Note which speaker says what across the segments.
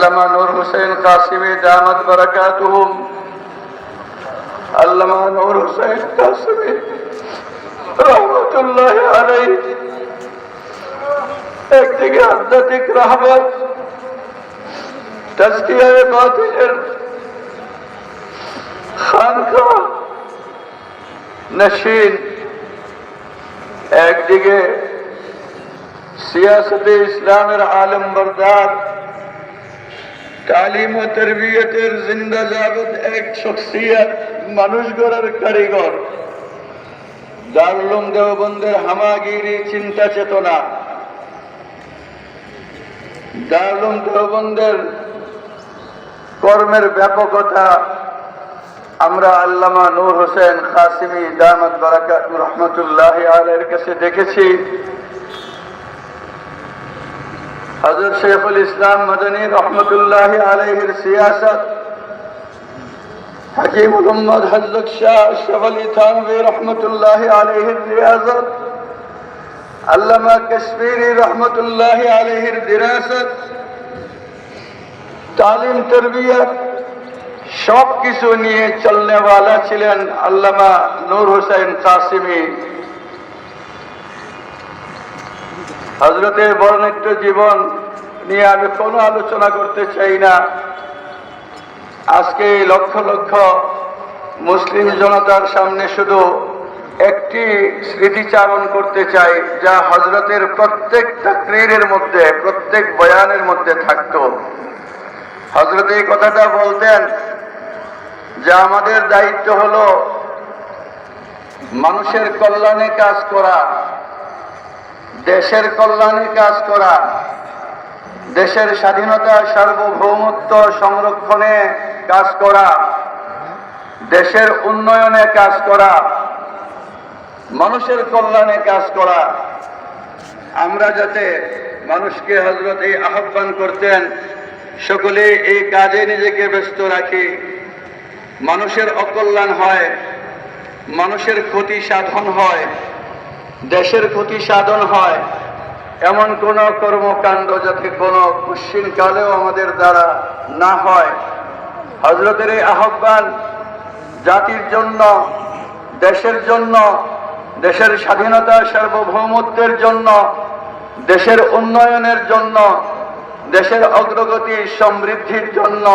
Speaker 1: আল্লামা নূর হোসেন কাসিমি দামাত বারাকাতুহুম। আল্লামা নূর হোসেন কাসিমি রহমতুল্লাহ আলাই একদিকে আধ্যাত্মিক রাহবত তস্কিয়ায় বাতিলের খানকা নশীন একদিকে সিয়াসতে ইসলামের আলম বরদার তালিম ও তরবিয়তের জিন্দা জাগত এক শখসিয়ত মানুষ গড়ার কারিগর। দারুলুম দেওবন্দের হামাগিরি চিন্তা চেতনা। দারুলুম দেওবন্দের কর্মের ব্যাপকতা আমরা আল্লামা নূর হোসেন কাসিমি দামত বারাকাত রহমতুল্লাহ আলের কাছে দেখেছি। হজরত শেখুল ইসলাম মদনী রহমতুল্লাহ আলহির সিয়াসত حكيم محمد حزق شاه الشغلي ثانوي رحمة الله عليه الرياضة علامة كشميري رحمة الله عليه الدراسة তালিম তরবিয়ত সব কিছু নিয়ে চলনেওয়ালা ছিলেন আল্লামা নূর হোসেন কাসিমি হজরতের বর্ণিত জীবন নিয়ে আমি কোনো আলোচনা করতে চাই না। আজকে লক্ষ লক্ষ মুসলিম জনতার সামনে শুধু একটি স্মৃতিচারণ করতে চাই, যা হজরতের প্রত্যেক তাকরীরের মধ্যে, প্রত্যেক বয়ানের মধ্যে থাকতো। হজরত এই কথাটা বলতেন যে আমাদের দায়িত্ব হলো মানুষের কল্যাণে কাজ করা। দেশের কল্যাণে কাজ করা, দেশের স্বাধীনতা সার্বভৌমত্ব সংরক্ষণে কাজ করা, দেশের উন্নয়নে কাজ করা, মানুষের কল্যাণে কাজ করা। আমরা যাতে মানুষকে হজরত এই আহ্বান করতেন, সকলে এই কাজে নিজেকে ব্যস্ত রাখি। মানুষের অকল্যাণ হয়, মানুষের ক্ষতি সাধন হয়। দেশের ক্ষতি সাধন হয়। এমন কোন কর্মকাণ্ড যাতে কোনো কালেও আমাদের দ্বারা না হয়। হজরতের এই আহ্বান জাতির জন্য, দেশের জন্য, দেশের স্বাধীনতা সার্বভৌমত্বের জন্য, দেশের উন্নয়নের জন্য, দেশের অগ্রগতি সমৃদ্ধির জন্য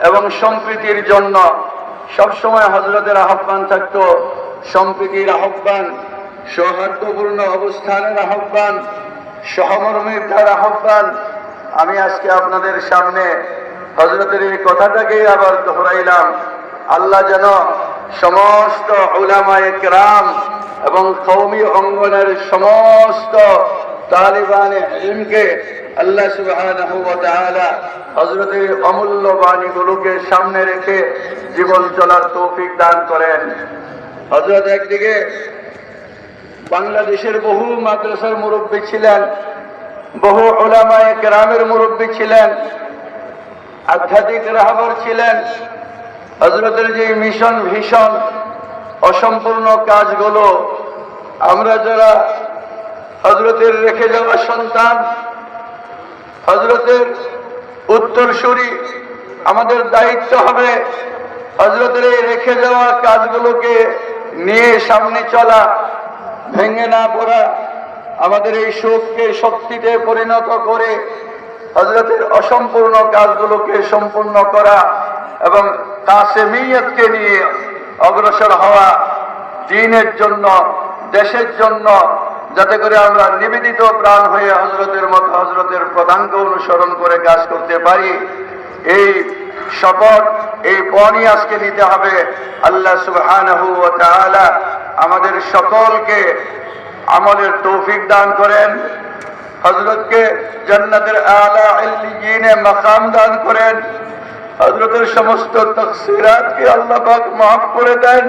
Speaker 1: এবং সম্প্রীতির জন্য সবসময় হজরতের আহ্বান থাকতো। সম্প্রীতির আহ্বান সৌহার্দ্যপূর্ণ অবস্থানের আহ্বান সহমর্মিতার আহ্বান। আমি আজকে আপনাদের সামনে হজরতের এই কথাটাকেই আবার দোহরাইলাম। আল্লাহ যেন সমস্ত উলামায়ে কেরাম এবং কৌমি অঙ্গনের সমস্ত তালিবানে ইলমকে আল্লাহ তাআলা হযরতের অমূল্য বাণীগুলোকে সামনে রেখে জীবন চলার তৌফিক দান করেন। হযরত একদিকে বাংলাদেশের বহু মাদ্রাসার মুরব্বী ছিলেন, বহু ওলামায়ে কেরামের মুরব্বী ছিলেন, আধ্যাত্মিক রাহবর ছিলেন হজরতের যে মিশন ভীষণ অসম্পূর্ণ কাজগুলো, আমরা যারা হজরতের রেখে যাওয়া সন্তান হজরতের উত্তরসূরি, আমাদের দায়িত্ব হবে হজরতের এই রেখে যাওয়া কাজগুলোকে নিয়ে সামনে চলা। ভেঙে না পড়া আমাদের এই সুখকে শক্তিতে পরিণত করে হজরতের অসম্পূর্ণ কাজগুলোকে সম্পূর্ণ করা এবং কাসেমিয়তকে নিয়ে অগ্রসর হওয়া দিনের জন্য, দেশের জন্য, যাতে করে আমরা নিবেদিত প্রাণ হয়ে হজরতের মতো হজরতের প্রধানক অনুসরণ করে কাজ করতে পারি। এই শপথ, এই পণই আজকে নিতে হবে। আল্লাহ সুবহানাহু আমাদের সকলকে আমাদের তৌফিক দান করেন। হজরতকে জান্নাতের আলা ইল্লিয়িনে মাকাম দান করেন। হজরতের সমস্ত তকসিরাতকে আল্লাহ পাক মাফ করে দেন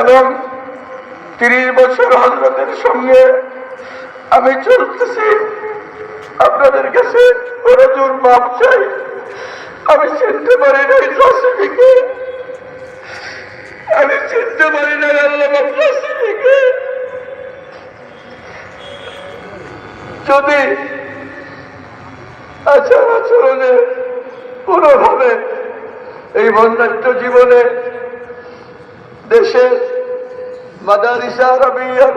Speaker 1: এবং তিরিশ বছর হজরতের সঙ্গে আমি চলতেছি। আপনাদের কাছে প্রচুর মাপ চাই। আমি চিনতে পারি নাই কাসিমিকে আমি চিনতে পারি নাই আল্লাহ যদি আচার আচরণে কোনোভাবে এই বন্যাট্য জীবনে দেশের মাদারিস আরবিয়ার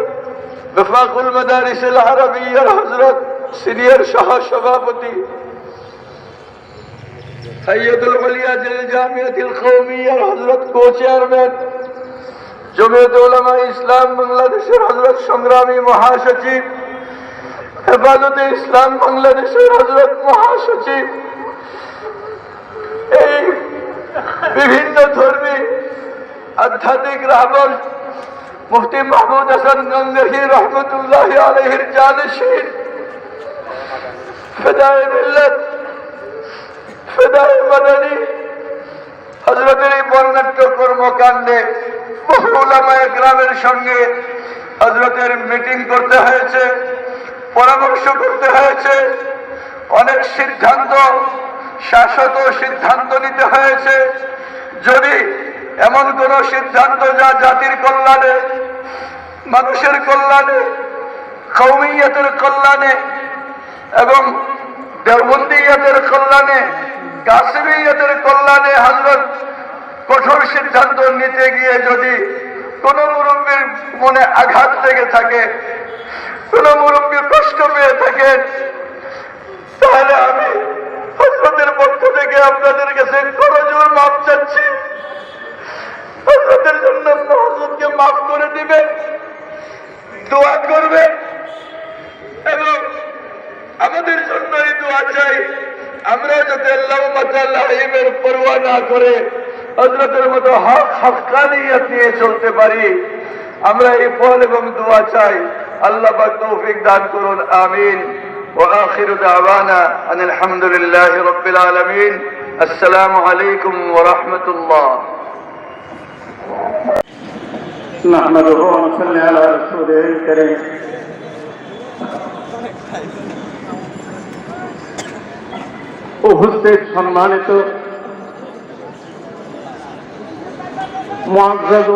Speaker 1: মাদারিস আরবিয়ার হজরত সিনিয়র সহ সভাপতি ইসলাম বাংলাদেশের হজরত সংগ্রামী মহাসচিব, হেফাজতে ইসলাম বাংলাদেশের হজরত মহাসচিব, এই বিভিন্ন ধর্মী আধ্যাত্মিক রাহবর মুফতি মাহমুদ হাসান গঙ্গহি রহমতুল্লাহ আলহির জানশীন হজরতের এই বর্ণাঢ্য কর্মকাণ্ডে বহু গ্রামের সঙ্গে হজরতের মিটিং করতে হয়েছে, পরামর্শ করতে হয়েছে। অনেক সিদ্ধান্ত, শাশ্বত সিদ্ধান্ত নিতে হয়েছে। যদি এমন কোন সিদ্ধান্ত যা জাতির কল্যাণে, মানুষের কল্যাণে কৌমিয়তের কল্যাণে এবং দেওবন্দিয়তের কল্যাণে কাশ্মীয়তের কল্যাণে হজরত কঠোর সিদ্ধান্ত নিতে গিয়ে যদি কোন মুরব্বীর মনে আঘাত লেগে থাকে, কোন মুরব্বী কষ্ট পেয়ে থাকে, তাহলে আমি হজরতের পক্ষ থেকে আপনাদের কাছে করজোর মাপ চাচ্ছি হজরতের জন্য হজরতকে মাফ করে দিবেন দোয়া করবেন এবং আমাদের জন্য এই দোয়া চাই আমরা যাতে আল্লাহ মাতাল্লাহিমের পরোয়া না করে হজরতের মতো হক হকানিয়ত নিয়ে চলতে পারি আমরা এই ফল এবং দোয়া চাই আল্লাহ পাক তৌফিক দান করুন আমিন وآخر دعوانا أن الحمد لله رب العالمين السلام عليكم ورحمة الله
Speaker 2: نحمده ونصلي على رسوله الكريم উপস্থিত সম্মানিত মুআজ্জাজ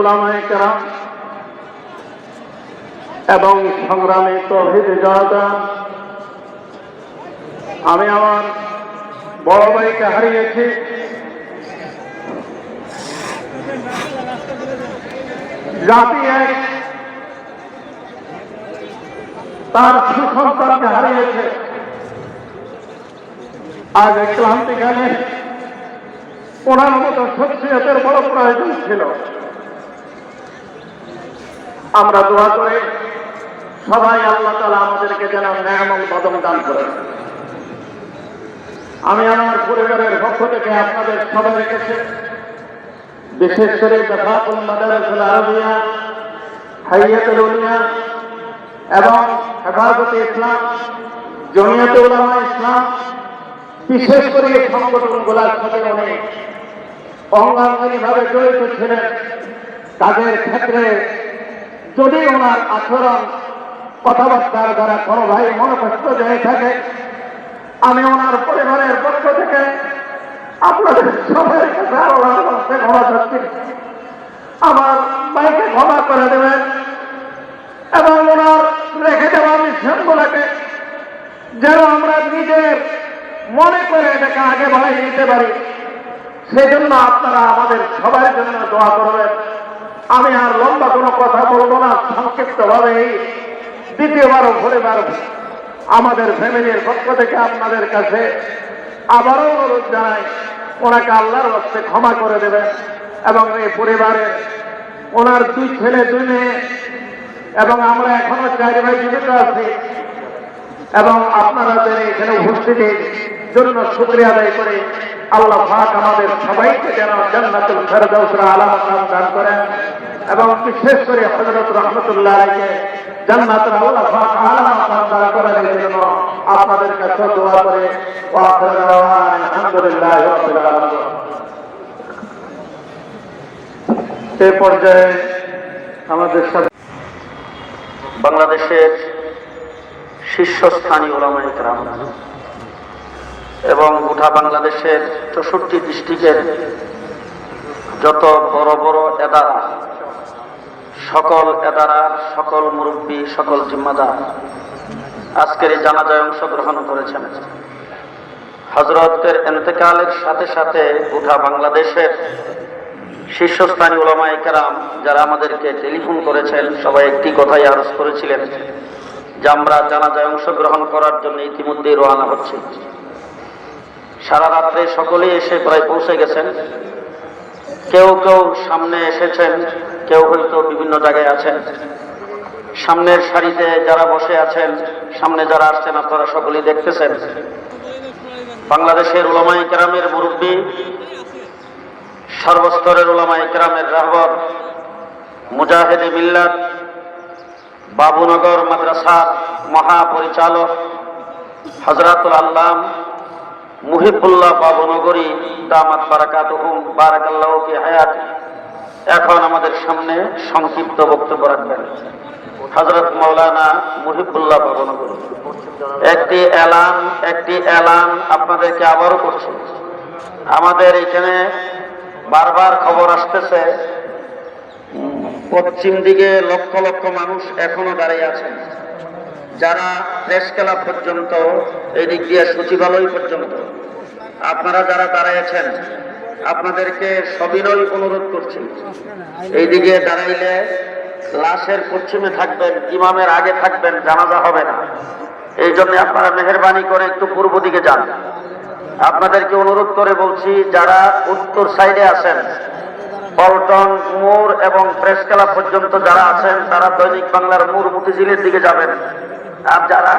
Speaker 2: এবং সংগ্রামী তৌহিদ জনতা আমি আমার বড় ভাইকে হারিয়েছি। জাতি তার সুসন্তানকে হারিয়েছে। আজ এই ক্লান্তিকালে ওনার মতো শখসিয়তের বড় প্রয়োজন ছিল। আমরা দোয়া করে সবাই আল্লাহ তালা আমাদেরকে যেন ন্যায়মল বদল দান করে আমি আমার পরিবারের পক্ষ থেকে আপনাদের সবাই কাছে বিশেষ করে দফাকুল মাদারসুল আরবিয়া, হাইয়াতুল উলিয়া এবং হেফাজতে ইসলাম জমিয়তে উলামা ইসলাম বিশেষ করে এই সংগঠনগুলোর সাথে অনেক অঙ্গাঙ্গিভাবে জড়িত ছিলেন, তাদের ক্ষেত্রে যদি ওনার আচরণ, কথাবার্তার দ্বারা কোনো ভাই মনোকষ্ট হয়ে থাকে, আমি ওনার পরিবারের পক্ষ থেকে আপনাদের সবাই কাছে আল্লাহর কাছে ক্ষমা চাচ্ছি আমার ভাইকে ক্ষমা করে দেবেন এবং ওনার রেখে দেওয়া মিশনগুলোকে যেন আমরা মনে করে এটাকে আগে বাড়াই নিতে পারি। সেজন্য আপনারা আমাদের সবার জন্য দোয়া করবেন। আমি আর লম্বা কোনো কথা বলব না, সংক্ষিপ্তভাবে দ্বিতীয়বার ও পরিবার আমাদের ফ্যামিলির পক্ষ থেকে আপনাদের কাছে আবারও অনুরোধ জানাই, ওনাকে আল্লাহর হস্তে ক্ষমা করে দেবেন এবং এই পরিবারের ওনার দুই ছেলে, দুই মেয়ে এবং আমরা এখনও চারি ভাই জীবিত আছি। এবং আপনাদের এখানে উপস্থিতির জন্য শুক্রিয়া আদায় করে আল্লাহ পাক আমাদের সবাইকে যেন জান্নাতুল ফেরদাউসের আলামত নাম দান করেন এবং বিশেষ করে হযরত রহমতুল্লাহ আলাইকে জান্নাতুল আল্লাহ পাক আলামত নাম দান করার জন্য আপনাদের কাছে দোয়া করে ওয়া আখিরু এই পর্যায়ে আমাদের সাথে
Speaker 3: বাংলাদেশের শীর্ষস্থানীয় ওলামায়ে কেরাম। এবং গোটা বাংলাদেশের চৌষট্টি ডিস্ট্রিক্টের যত বড় বড় এদারা, সকল এদারা, সকল মুরব্বী, সকল জিম্মাদার আজকের এই জানাজায় অংশগ্রহণ করেছেন। হজরতের এতেকালের সাথে সাথে গোটা বাংলাদেশের শীর্ষস্থানীয় ওলামায়ে কেরাম যারা আমাদেরকে টেলিফোন করেছেন, সবাই একটি কথাই আরজ করেছিলেন। যে আমরা জানাজায় অংশগ্রহণ করার জন্য ইতিমধ্যেই রওনা হচ্ছে। সারা রাত্রে সকলেই এসে প্রায় পৌঁছে গেছেন। কেউ কেউ সামনে এসেছেন, কেউ হয়তো বিভিন্ন জায়গায় আছেন। সামনের সারিতে যারা বসে আছেন, সামনে যারা আসছেন, আপনারা সকলেই দেখতেছেন। বাংলাদেশের ওলামাই কেরামের মুরব্বী, সর্বস্তরের ওলামাই কেরামের রাহবর, মুজাহিদ মিল্লাত বাবুনগর মাদ্রাসার মহাপরিচালক হজরাতুল আল্লাম মুহিবুল্লাহ বাবুনগরী দামাত বারাকাতুহুম, বারাকাল্লাহ কি হায়াত। এখন আমাদের সামনে সংক্ষিপ্ত বক্তব্য রাখবেন। হজরত মৌলানা মুহিবুল্লাহ বাবুনগরী। একটি এলান একটি এলান আপনাদেরকে আবারও করছি। আমাদের এখানে বারবার খবর আসতেছে পশ্চিম দিকে লক্ষ লক্ষ মানুষ এখনও দাঁড়িয়ে আছেন। যারা প্রেস ক্লাব পর্যন্ত এই দিক দিয়ে সচিবালয় পর্যন্ত, আপনারা যারা দাঁড়াইয়াছেন আপনাদেরকে সবিনয় অনুরোধ করছি। এইদিকে দাঁড়াইলে লাশের পশ্চিমে থাকবেন, ইমামের আগে থাকবেন, জানাজা হবে না। এই জন্য আপনারা মেহরবানি করে একটু পূর্ব দিকে যান। আপনাদেরকে অনুরোধ করে বলছি, যারা উত্তর সাইডে আছেন পল্টন মোড় এবং প্রেস ক্লাব পর্যন্ত যারা আছেন, তারা দৈনিক বাংলার মোড় মতিঝিলের দিকে যাবেন। আর যারা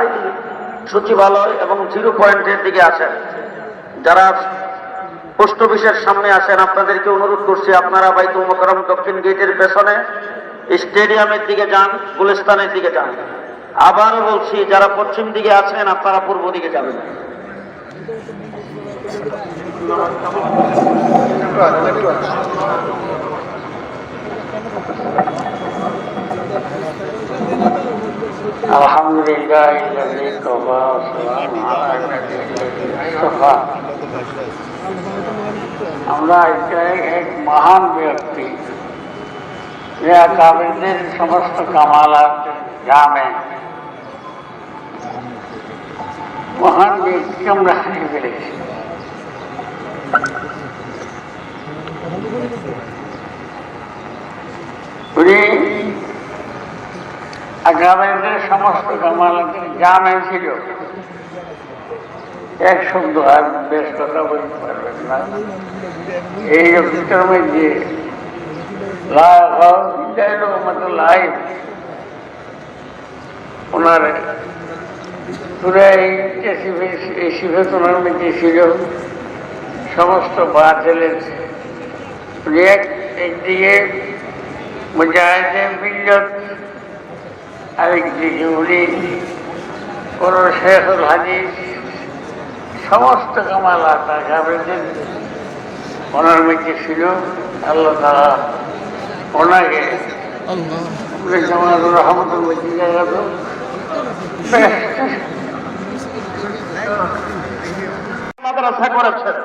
Speaker 3: সচিবালয় এবং জিরো পয়েন্টের দিকে আছেন, যারা পোস্ট অফিসের সামনে আসেন, আপনাদেরকে অনুরোধ করছি, আপনারা বাইতুল মোকরম দক্ষিণ গেটের পেছনে স্টেডিয়ামের দিকে যান, গুলিস্তানের দিকে যান। আবারও বলছি, যারা পশ্চিম দিকে আছেন, আপনারা পূর্ব দিকে যাবেন।
Speaker 4: الحمد لله الذي كفى والسلام على نبيه المصطفى আমরা এটাই এক মহান ব্যক্তি যে কাবিলদের সমস্ত কামালাত গ্রামে মহান ব্যক্তিকে আমরা হারিয়ে ফেলেছি উনি গ্রামের সমস্ত কামালাতের গ্রামে ছিল। এক শব্দ আর বেশ কথা বলতে পারবেন না। এই মধ্যে লাইভ ওনার পুরো এই ওনার মধ্যে ছিল। সমস্ত বা ছেলের উনি এক একদিকে মুজাহিদে মিল্লত আরেকদিকে উনি কোন শেখুল হাদিস, সমস্ত কামাল কাবরেদের ওনার মধ্যে ছিল। আল্লাহ তারা ওনাকে রহমতুল মধ্যে জায়গা তো
Speaker 2: মাদ্রাসা করেছেন।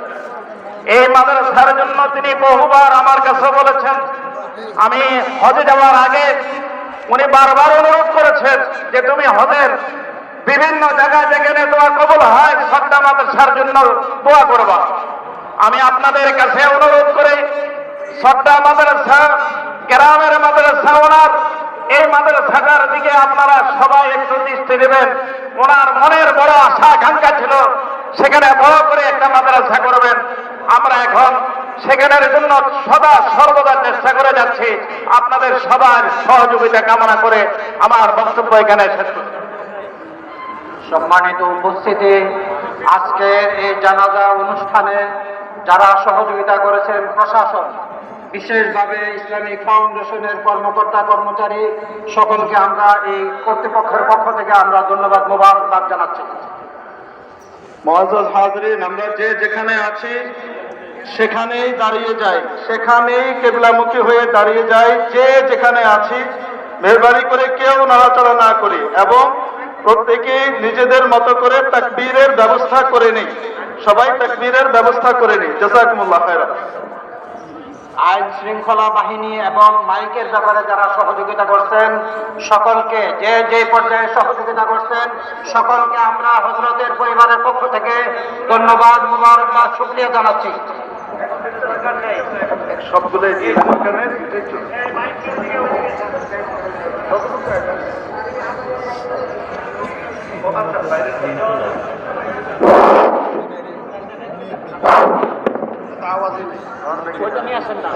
Speaker 2: তিনি বহুবার আমার কাছে বলেছেন, আমি হজে যাওয়ার আগে উনি বারবার অনুরোধ করেছেন যে তুমি হজের বিভিন্ন জায়গায় যেখানে দোয়া কবল হয় সত্তা মাদ্রাসার জন্য দোয়া করবা। আমি আপনাদের কাছে অনুরোধ করি সত্তা মাদ্রাসা গ্রামের মাদ্রাসা ওনার এই মাদ্রাসাটার দিকে আপনারা সবাই একটু দৃষ্টি দেবেন। ওনার মনের বড় আশা, আকাঙ্ক্ষা ছিল, সেখানে বড় করে একটা মাদ্রাসা করবেন। আমরা এখন সেখানের জন্য সদা সর্বদা চেষ্টা করে যাচ্ছি আপনাদের সবার সহযোগিতা কামনা করে আমার বক্তব্য এখানে শেষ
Speaker 5: সম্মানিত উপস্থিতি, আজকের এই জানাজা অনুষ্ঠানে যারা সহযোগিতা করেছেন প্রশাসন বিশেষভাবে ইসলামিক ফাউন্ডেশনের কর্মকর্তা কর্মচারী সকলকে আমরা এই কর্তৃপক্ষের পক্ষ থেকে আমরা ধন্যবাদ মোবারকবাদ জানাচ্ছি।
Speaker 2: হাজরিন আমরা যে যেখানে আছি সেখানেই দাঁড়িয়ে যাই। সেখানেই কেবলামুখী হয়ে দাঁড়িয়ে যাই যে যেখানে আছি। মেহরবানি করে কেউ নাড়াচাড়া না করি এবং প্রত্যেকে নিজেদের মতো করে তাকবীরের ব্যবস্থা করে নেই। সবাই তাকবীরের ব্যবস্থা করে নেই। জাজাকুমুল্লাহ খায়রা আইন শৃঙ্খলা বাহিনী এবং মাইকের ব্যাপারে যারা সহযোগিতা করছেন সকলকে যে যে পর্যায়ে সহযোগিতা করছেন সকলকে আমরা হজরতের পরিবারের পক্ষ থেকে ধন্যবাদ মুবারকবাদ শুক্রিয়া জানাচ্ছি।
Speaker 6: দিয়ে
Speaker 2: 我这面很大